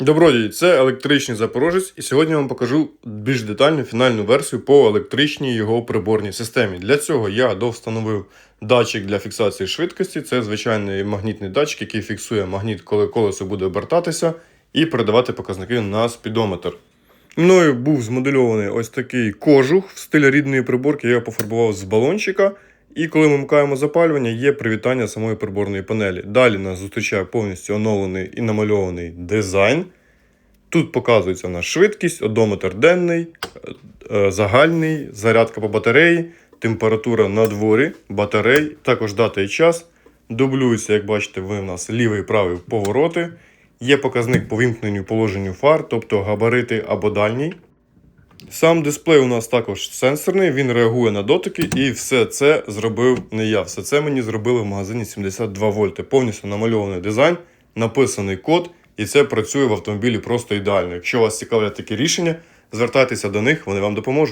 Добродій, це електричний запорожець, і сьогодні я вам покажу більш детальну фінальну версію по електричній його приборній системі. Для цього я довстановив датчик для фіксації швидкості. Це звичайний магнітний датчик, який фіксує магніт, коли колесо буде обертатися, і передавати показники на спідометр. Мною був змодельований ось такий кожух в стилі рідної приборки. Я його пофарбував з балончика. І коли ми вмикаємо запалювання, є привітання самої приборної панелі. Далі нас зустрічає повністю оновлений і намальований дизайн. Тут показується наша швидкість, одометр денний, е, е, загальний, зарядка по батареї, температура на дворі, батарей, також дата і час. Дублюється, як бачите, ви в нас лівий і правий повороти. Є показник по вимкненню положенню фар, тобто габарити або дальній. Сам дисплей у нас також сенсорний, він реагує на дотики, і все це зробив не я. Все це мені зробили в магазині 72 вольти. Повністю намальований дизайн, написаний код, і це працює в автомобілі просто ідеально. Якщо вас цікавлять такі рішення, звертайтеся до них, вони вам допоможуть.